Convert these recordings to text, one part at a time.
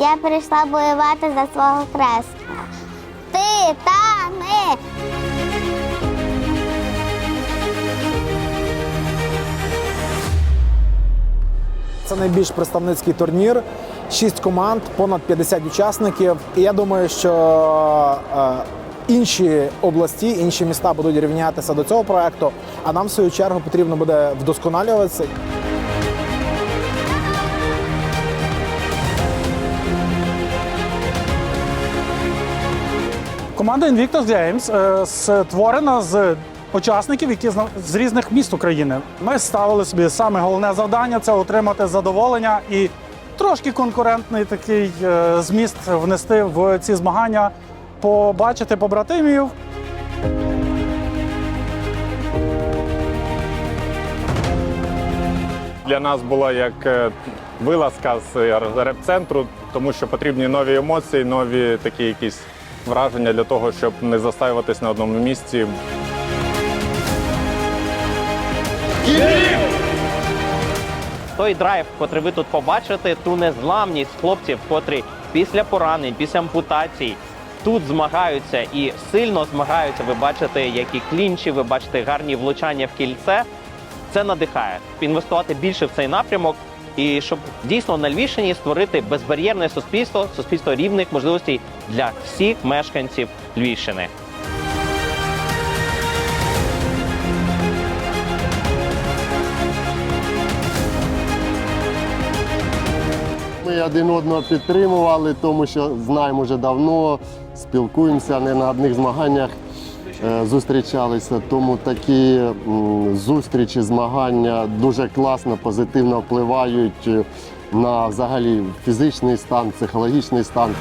я прийшла воювати за свого кресла. Титани! Це найбільш представницький турнір. Шість команд, понад 50 учасників. І я думаю, що е, інші області, інші міста будуть рівнятися до цього проекту. А нам, в свою чергу, потрібно буде вдосконалюватися. Команда Invictus Games е, створена з учасників, які з різних міст України. Ми ставили собі саме головне завдання це отримати задоволення і трошки конкурентний такий е, зміст внести в ці змагання, побачити побратимів. Для нас була як е, вилазка з реп-центру, тому що потрібні нові емоції, нові такі якісь враження для того, щоб не застаюватись на одному місці. той драйв, котрий ви тут побачите, ту незламність хлопців, котрі після поранень, після ампутацій тут змагаються і сильно змагаються. Ви бачите, які клінчі, ви бачите гарні влучання в кільце. Це надихає інвестувати більше в цей напрямок. І щоб дійсно на Львівщині створити безбар'єрне суспільство, суспільство рівних можливостей для всіх мешканців Львівщини. Ми один одного підтримували, тому що знаємо вже давно, спілкуємося, не на одних змаганнях зустрічалися. Тому такі зустрічі, змагання дуже класно, позитивно впливають е, на взагалі фізичний стан, психологічний стан.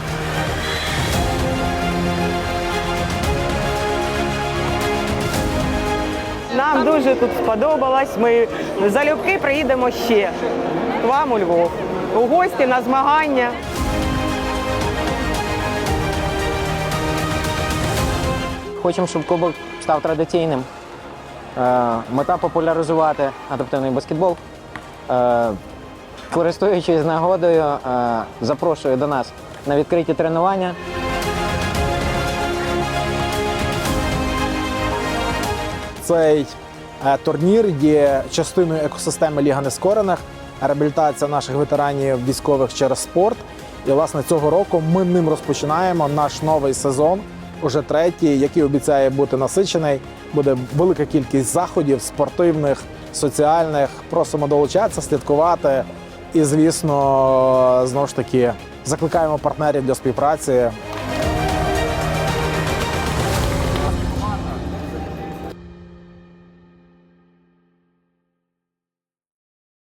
Нам дуже тут сподобалось. Ми залюбки приїдемо ще к вам у Львов. У гості на змагання. Хочемо, щоб кубок став традиційним. Е, Мета популяризувати адаптивний баскетбол. Е, Користуючись нагодою, е, запрошую до нас на відкриті тренування. Цей турнір є частиною екосистеми Ліга Нескорених, реабілітація наших ветеранів військових через спорт. І власне цього року ми ним розпочинаємо наш новий сезон, уже третій, який обіцяє бути насичений. Буде велика кількість заходів спортивних, соціальних. Просимо долучатися, слідкувати. І, звісно, знову ж таки закликаємо партнерів для співпраці.